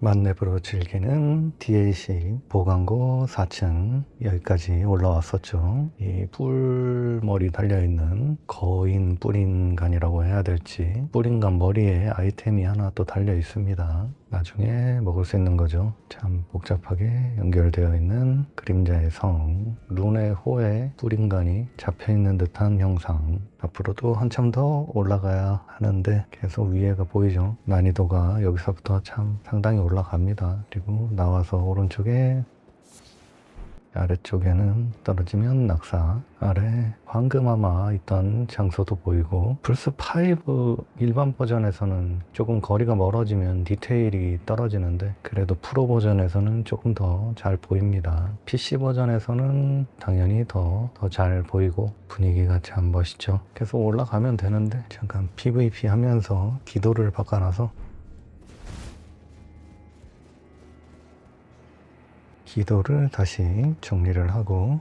만렙으로 즐기는 DLC 보강고 4층 여기까지 올라왔었죠. 이 뿔머리 달려있는 거인 뿌린간이라고 해야 될지 뿌린간 머리에 아이템이 하나 또 달려 있습니다. 나중에 먹을 수 있는 거죠. 참 복잡하게 연결되어 있는 그림자의 성, 룬의 호에 뿌린간이 잡혀 있는 듯한 형상. 앞으로도 한참 더 올라가야 하는데 계속 위에가 보이죠. 난이도가 여기서부터 참 상당히 올라갑니다. 그리고 나와서 오른쪽에 아래쪽에는 떨어지면 낙사 아래 황금아마 있던 장소도 보이고 플스5 일반 버전에서는 조금 거리가 멀어지면 디테일이 떨어지는데 그래도 프로 버전에서는 조금 더 잘 보입니다. PC 버전에서는 당연히 더 더 잘 보이고 분위기가 참 멋있죠. 계속 올라가면 되는데 잠깐 PVP 하면서 기도를 바꿔놔서 기도를 다시 정리를 하고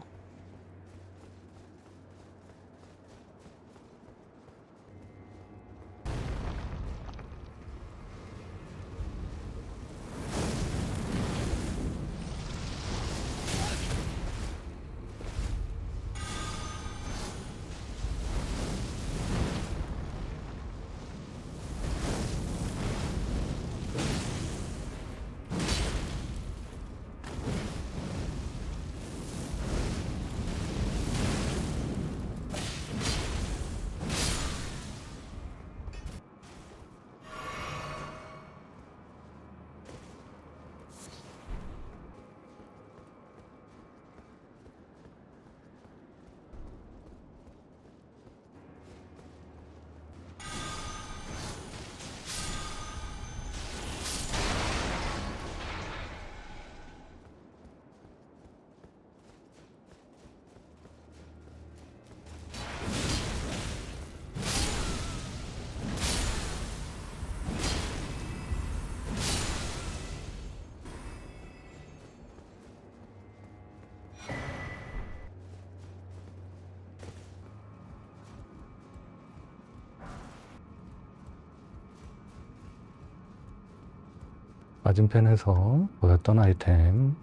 맞은편에서 보였던 아이템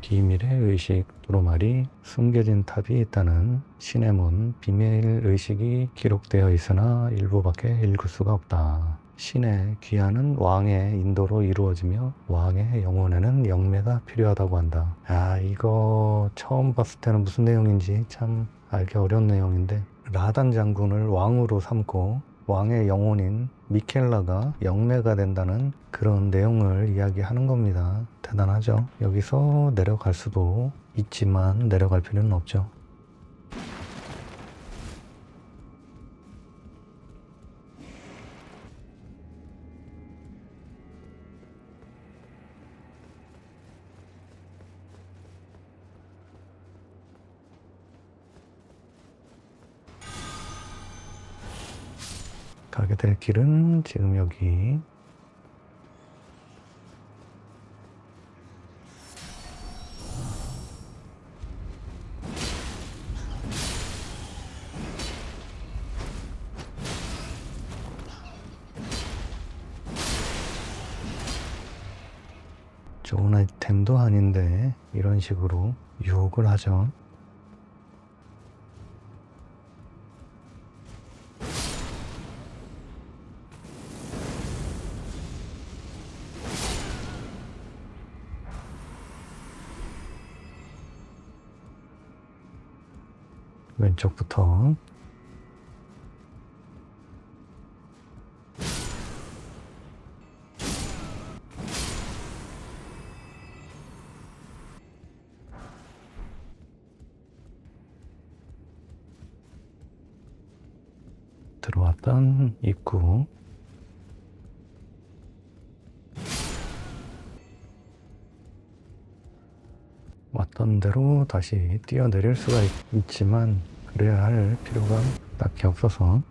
비밀의 의식 두루마리 숨겨진 탑이 있다는 신의 문 비밀 의식이 기록되어 있으나 일부밖에 읽을 수가 없다. 신의 귀하는 왕의 인도로 이루어지며 왕의 영혼에는 영매가 필요하다고 한다. 아 이거 처음 봤을 때는 무슨 내용인지 참 알기 어려운 내용인데 라단 장군을 왕으로 삼고 왕의 영혼인 미켈라가 영매가 된다는 그런 내용을 이야기하는 겁니다. 대단하죠? 여기서 내려갈 수도 있지만 내려갈 필요는 없죠. 가게 될 길은 지금 여기 좋은 아이템도 아닌데 이런 식으로 유혹을 하죠. 왼쪽부터. 들어왔던 입구. 왔던 대로 다시 뛰어내릴 수가 있, 지만 그래야 할 필요가 딱히 없어서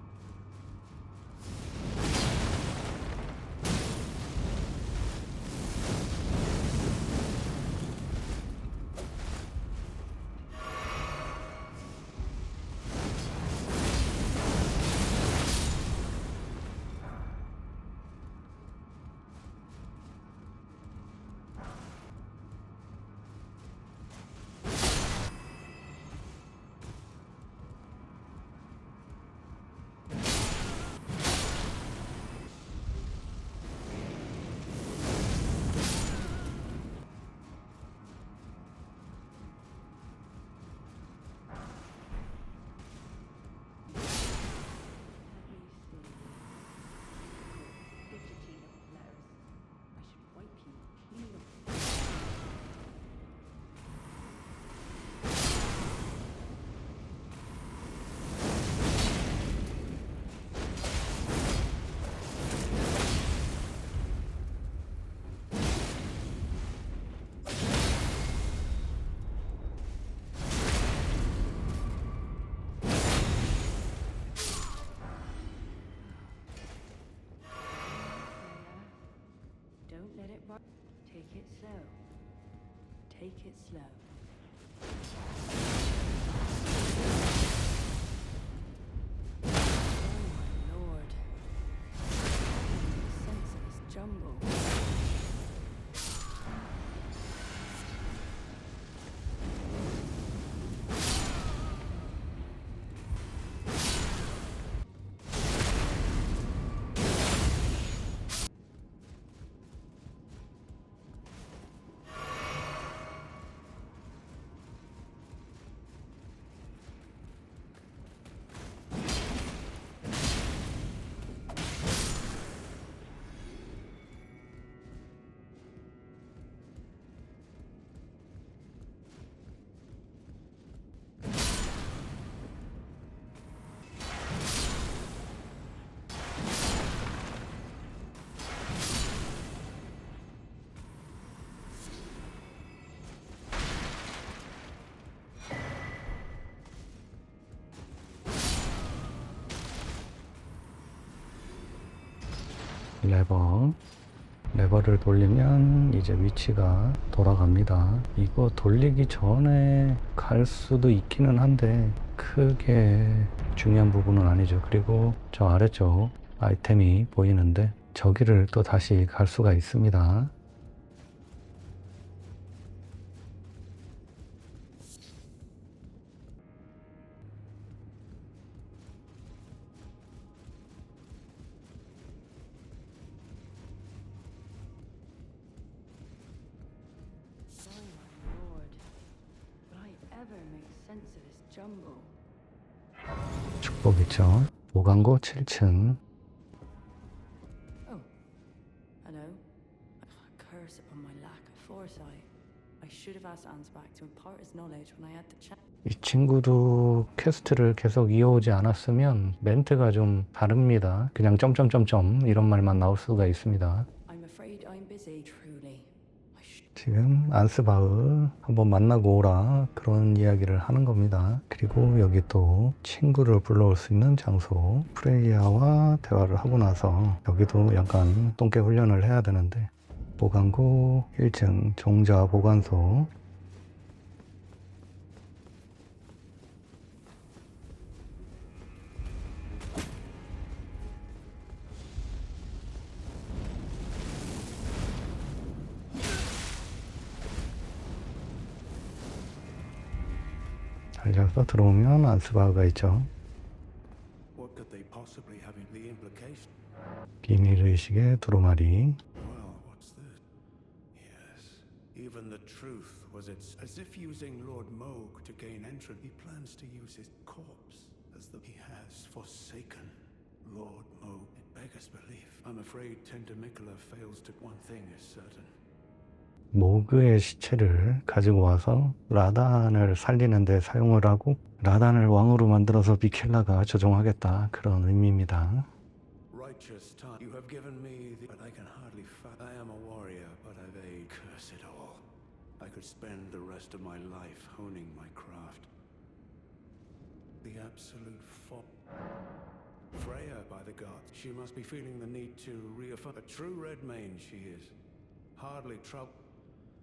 Take it slow. Take it slow. Oh my lord. Senseless jumble. 레버. 레버를 돌리면 이제 위치가 돌아갑니다. 이거 돌리기 전에 갈 수도 있기는 한데 크게 중요한 부분은 아니죠. 그리고 저 아래쪽 아이템이 보이는데 저기를 또 다시 갈 수가 있습니다 had the chance. 이 친구도 퀘스트를 계속 이어오지 않았으면 멘트가 좀 다릅니다. 그냥 점점점점 이런 말만 나올 수가 있습니다 I'm afraid I'm busy, truly. I should 지금 안스바흐 한번 만나고 오라 그런 이야기를 하는 겁니다. 그리고 여기 또 친구를 불러올 수 있는 장소 프레이야와 대화를 하고 나서 여기도 약간 똥개 훈련을 해야 되는데 보관고 1층 종자 보관소 달려서 들어오면 안스바흐가 있죠. What could they possibly have in the implication? 비밀의식의 두루마리 Well, what's this? Yes. Even the truth was it's as if using Lord Moog to gain entrance. He plans to use his corpse as the he has forsaken Lord Moog. It beggars belief. I'm afraid Tender Mikola fails to one thing is certain. 모그의 시체를 가지고 와서 라단을 살리는 데 사용을 하고 라단을 왕으로 만들어서 미켈라가 조종하겠다 그런 의미입니다.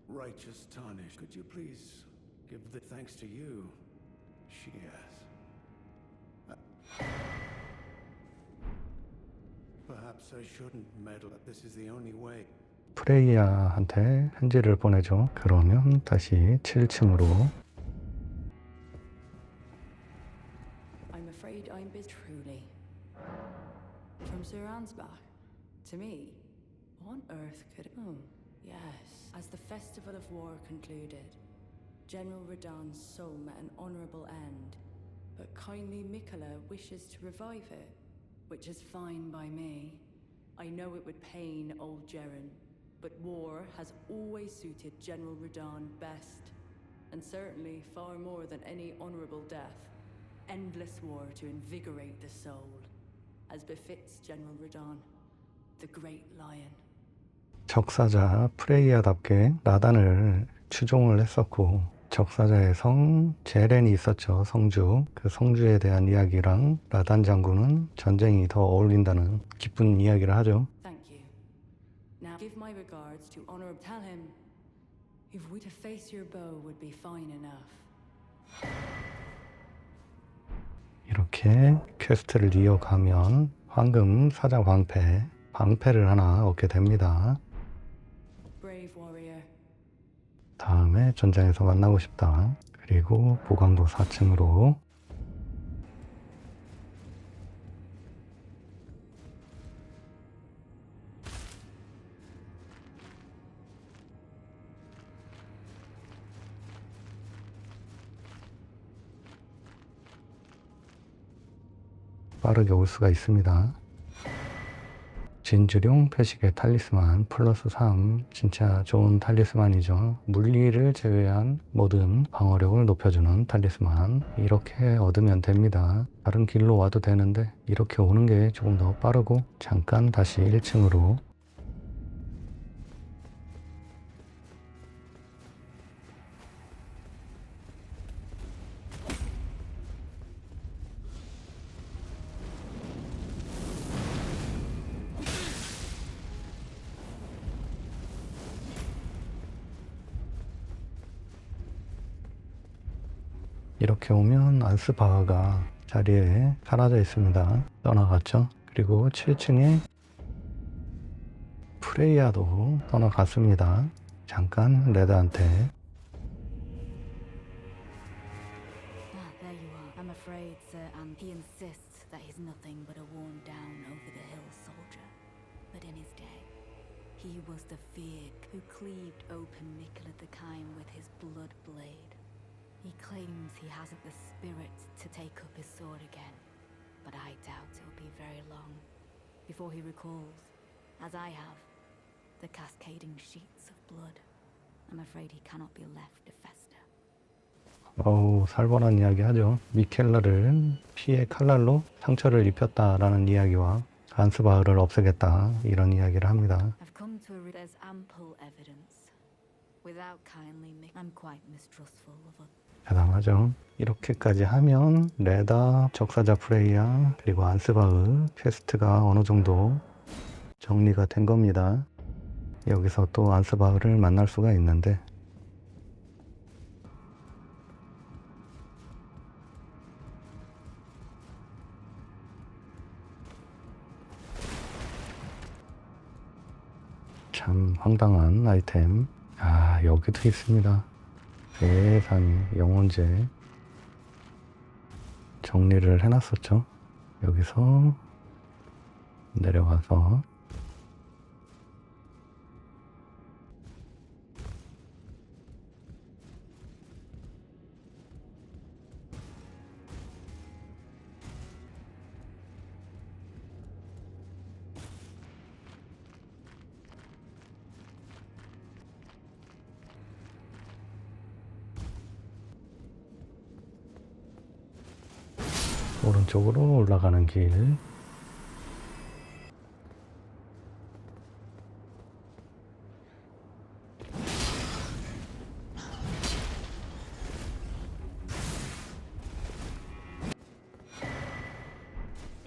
Righteous tarnish. Could you please give the thanks to you? She has. Perhaps I shouldn't meddle. but This is the only way. 프레이야한테 편지를 보내죠. 그러면 다시 7층으로 I'm afraid I'm busy, truly. From Sir Ansbach? To me? What on earth could. Oh, yes. As the Festival of War concluded, General Radan's soul met an honourable end, but kindly Mikola wishes to revive it, which is fine by me. I know it would pain old Jeren, but war has always suited General Radan best, and certainly far more than any honourable death. Endless war to invigorate the soul, as befits General Radan, the great lion. 적사자 프레이야답게 라단을 추종을 했었고 적사자의 성 제렌이 있었죠. 성주. 그 성주에 대한 이야기랑 라단 장군은 전쟁이 더 어울린다는 기쁜 이야기를 하죠. Thank you. Now give my regards. to honor. Tell him if we to face your bow would be fine enough. 이렇게 퀘스트를 이어가면 황금 사자 방패, 방패를 하나 얻게 됩니다. 다음에 전장에서 만나고 싶다. 그리고 보강도 4층으로 빠르게 올 수가 있습니다. 진주룡 표식의 탈리스만 플러스 3 진짜 좋은 탈리스만이죠. 물리를 제외한 모든 방어력을 높여주는 탈리스만. 이렇게 얻으면 됩니다. 다른 길로 와도 되는데 이렇게 오는 게 조금 더 빠르고 잠깐 다시 1층으로 이렇게 오면 안스바가 자리에 사라져 있습니다. 떠나갔죠. 그리고 7층에 프레이야도 떠나갔습니다. 잠깐 레드한테 Ah, who cleaved open Mikkel the Kime with his blood blade. He claims he hasn't the spirit to take up his sword again, but I doubt it'll be very long before he recalls, as I have, the cascading sheets of blood. I'm afraid he cannot be left to fester. 어우 살벌한 이야기 하죠. 미켈라를 피의 칼날로 상처를 입혔다라는 이야기와 안스바흐를 없애겠다 이런 이야기를 합니다. I've come to a re- there's ample evidence. Without kindly I'm quite mistrustful of others. 대담하죠. 이렇게까지 하면 레다, 적사자 프레이야, 그리고 안스바흐 퀘스트가 어느 정도 정리가 된 겁니다. 여기서 또 안스바흐를 만날 수가 있는데 참 황당한 아이템. 아, 여기도 있습니다. 세상에 영혼제 정리를 해놨었죠. 여기서 내려가서 오른쪽으로 올라가는 길.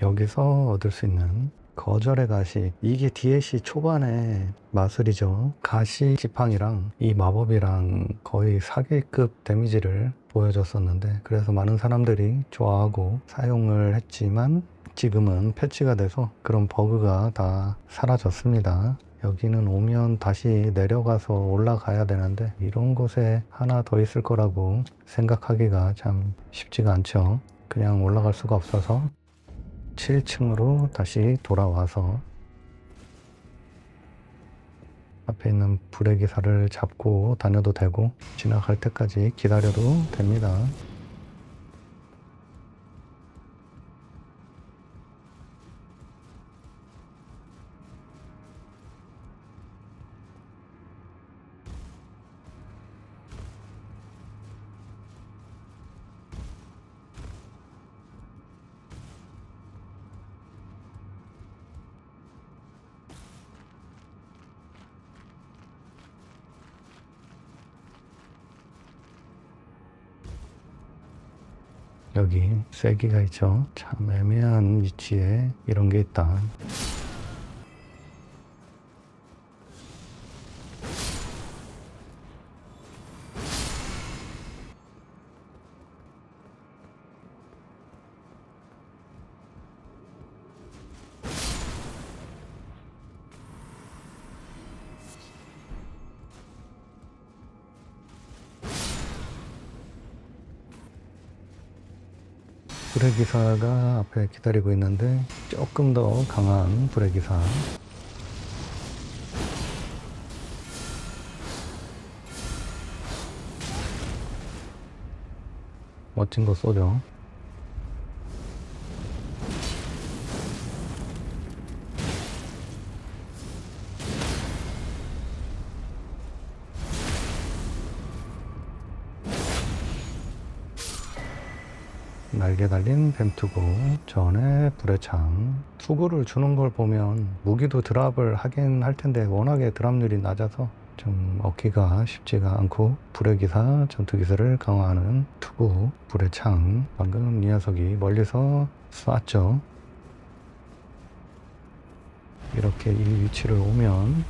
여기서 얻을 수 있는 거절의 가시. 이게 DLC 초반에 마술이죠. 가시 지팡이랑 이 마법이랑 거의 사기급 데미지를 보여줬었는데 그래서 많은 사람들이 좋아하고 사용을 했지만 지금은 패치가 돼서 그런 버그가 다 사라졌습니다. 여기는 오면 다시 내려가서 올라가야 되는데 이런 곳에 하나 더 있을 거라고 생각하기가 참 쉽지가 않죠. 그냥 올라갈 수가 없어서 7층으로 다시 돌아와서 앞에 있는 불의 기사를 잡고 다녀도 되고 지나갈 때까지 기다려도 됩니다. 쐐기가 있죠. 참 애매한 위치에 이런 게 있다. 불의 기사가 앞에 기다리고 있는데 조금 더 강한 불의 기사. 멋진 거 쏘죠. 날개 달린 뱀투구 전에 불의 창 투구를 주는 걸 보면 무기도 드랍을 하긴 할 텐데 워낙에 드랍률이 낮아서 좀 얻기가 쉽지가 않고 불의 기사 전투 기사를 강화하는 투구 불의 창. 방금 이 녀석이 멀리서 쐈죠. 이렇게 이 위치를 오면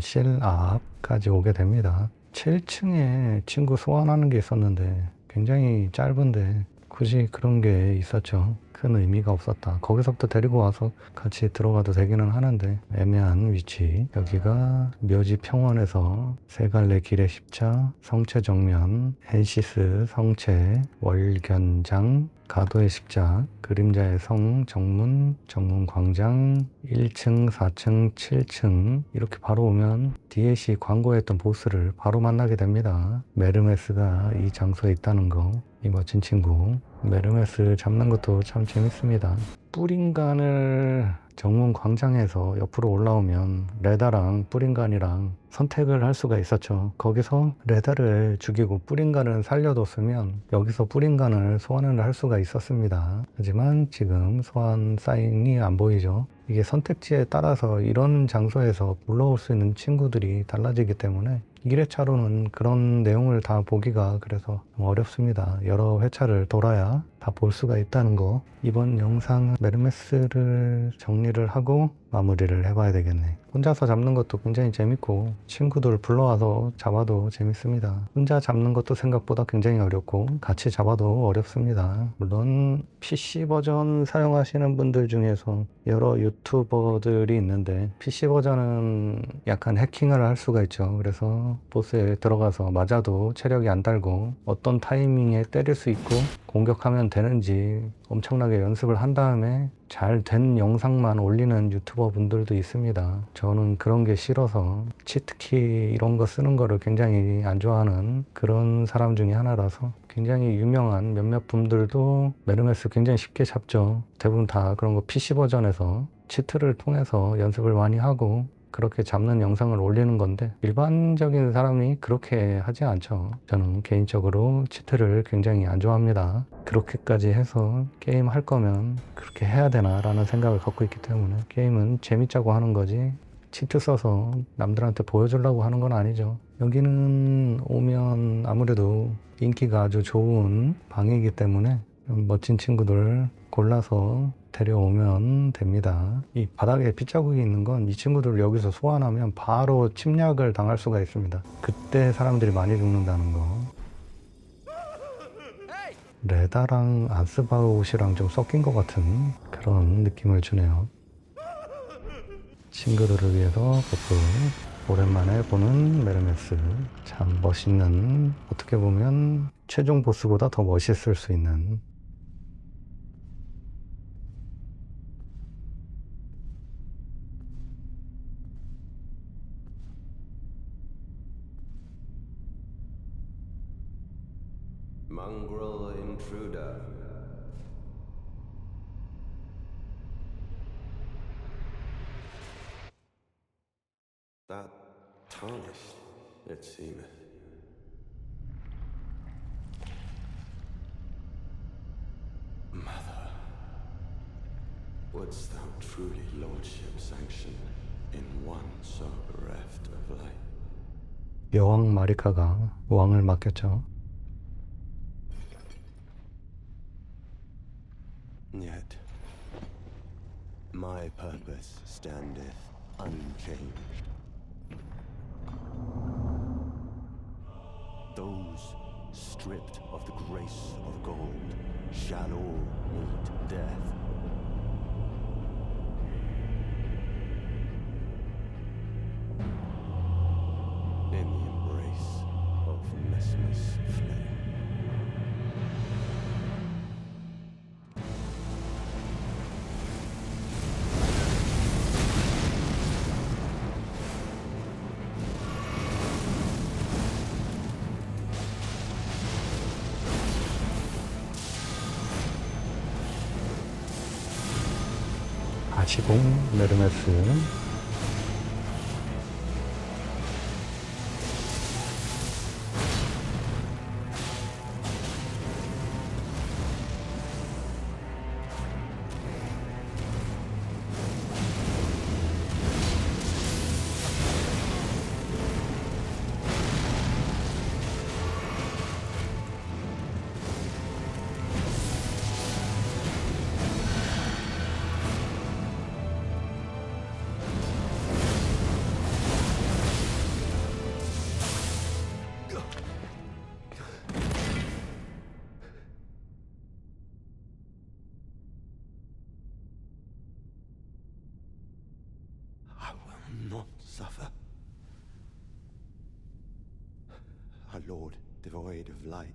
암실 앞까지 오게 됩니다. 7층에 친구 소환하는 게 있었는데 굉장히 짧은데 굳이 그런 게 있었죠. 큰 의미가 없었다. 거기서부터 데리고 와서 같이 들어가도 되기는 하는데 애매한 위치. 여기가 묘지 평원에서 세 갈래 길의 십자, 성체 정면, 헨시스 성체, 월견장, 가도의 십자, 그림자의 성, 정문, 정문 광장, 1층, 4층, 7층 이렇게 바로 오면 DLC 광고했던 보스를 바로 만나게 됩니다. 메르메스가 이 장소에 있다는 거, 이 멋진 친구. 메르메스 잡는 것도 참 재밌습니다. 뿌린간을 정문 광장에서 옆으로 올라오면 레다랑 뿌린간이랑 선택을 할 수가 있었죠. 거기서 레다를 죽이고 뿌린간을 살려뒀으면 여기서 뿌린간을 소환을 할 수가 있었습니다. 하지만 지금 소환 사인이 안 보이죠. 이게 선택지에 따라서 이런 장소에서 불러올 수 있는 친구들이 달라지기 때문에 1회차로는 그런 내용을 다 보기가 그래서 좀 어렵습니다. 여러 회차를 돌아야 다 볼 수가 있다는 거. 이번 영상은 메르메스를 정리를 하고 마무리를 해봐야 되겠네. 혼자서 잡는 것도 굉장히 재밌고 친구들 불러와서 잡아도 재밌습니다. 혼자 잡는 것도 생각보다 굉장히 어렵고 같이 잡아도 어렵습니다. 물론 PC 버전 사용하시는 분들 중에서 여러 유튜버들이 있는데 PC 버전은 약간 해킹을 할 수가 있죠. 그래서 보스에 들어가서 맞아도 체력이 안 달고 어떤 타이밍에 때릴 수 있고 공격하면 되는지 엄청나게 연습을 한 다음에 잘 된 영상만 올리는 유튜버 분들도 있습니다. 저는 그런 게 싫어서 치트키 이런 거 쓰는 거를 굉장히 안 좋아하는 그런 사람 중에 하나라서 굉장히 유명한 몇몇 분들도 메르메스 굉장히 쉽게 잡죠. 대부분 다 그런 거 PC 버전에서 치트를 통해서 연습을 많이 하고 그렇게 잡는 영상을 올리는 건데 일반적인 사람이 그렇게 하지 않죠. 저는 개인적으로 치트를 굉장히 안 좋아합니다. 그렇게까지 해서 게임 할 거면 그렇게 해야 되나 라는 생각을 갖고 있기 때문에 게임은 재밌자고 하는 거지 치트 써서 남들한테 보여주려고 하는 건 아니죠. 여기는 오면 아무래도 인기가 아주 좋은 방이기 때문에 멋진 친구들 골라서 데려오면 됩니다. 이 바닥에 빗자국이 있는 건 이 친구들을 여기서 소환하면 바로 침략을 당할 수가 있습니다. 그때 사람들이 많이 죽는다는 거. 레다랑 아스바웃이랑 좀 섞인 것 같은 그런 느낌을 주네요. 친구들을 위해서 버프 오랜만에 보는 메르메스 참 멋있는 어떻게 보면 최종 보스보다 더 멋있을 수 있는 여왕 마리카가 왕을 맡겼죠. Yet, my purpose standeth unchanged. Those stripped of the grace of gold, shall all meet death. 아시공 메르메스 not suffer. Our Lord, devoid of light,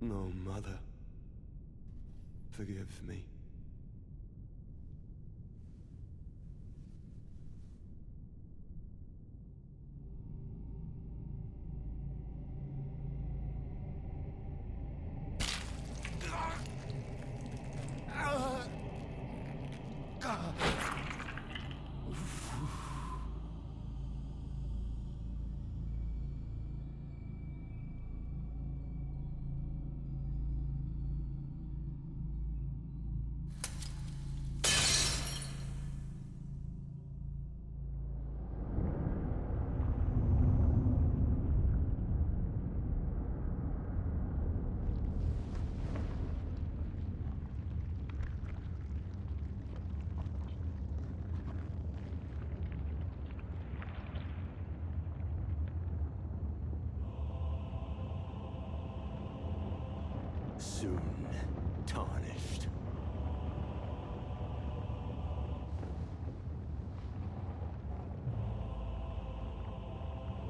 No, Mother. Forgive me. Soon tarnished.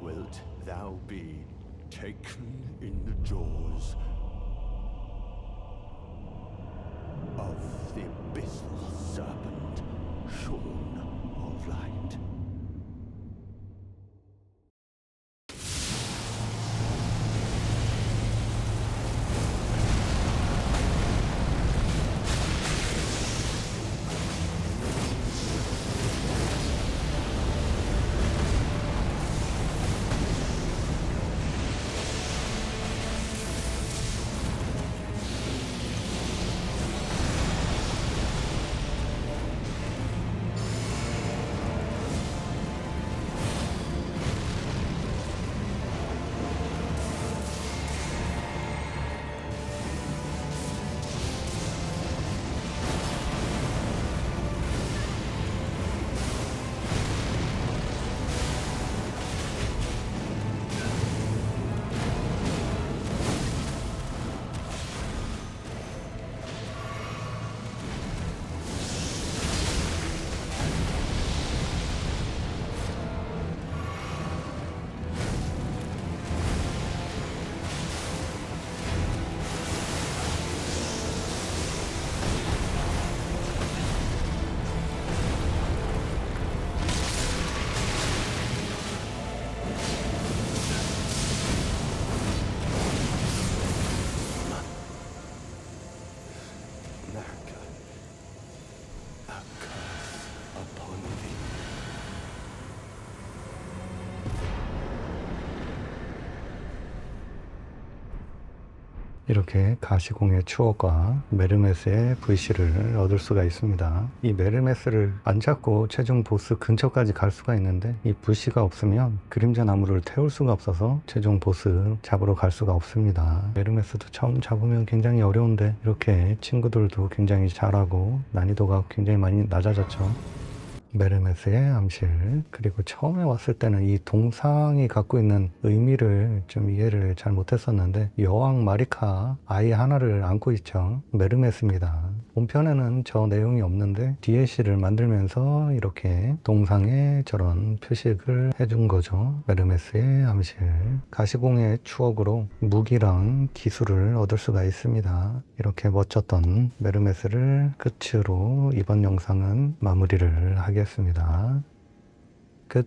Wilt thou be taken in the jaws of the abyssal serpent, shorn of light? 이렇게 가시공의 추억과 메르메스의 VC를 얻을 수가 있습니다. 이 메르메스를 안 잡고 최종 보스 근처까지 갈 수가 있는데 이 VC가 없으면 그림자 나무를 태울 수가 없어서 최종 보스 잡으러 갈 수가 없습니다. 메르메스도 처음 잡으면 굉장히 어려운데 이렇게 친구들도 굉장히 잘하고 난이도가 굉장히 많이 낮아졌죠. 메르메스의 암실 그리고 처음에 왔을 때는 이 동상이 갖고 있는 의미를 좀 이해를 잘 못했었는데 여왕 마리카 아이 하나를 안고 있죠. 메르메스입니다 본편에는 저 내용이 없는데 DLC를 만들면서 이렇게 동상에 저런 표식을 해준 거죠. 메르메스의 암실. 가시공의 추억으로 무기랑 기술을 얻을 수가 있습니다. 이렇게 멋졌던 메르메스를 끝으로 이번 영상은 마무리를 하겠습니다.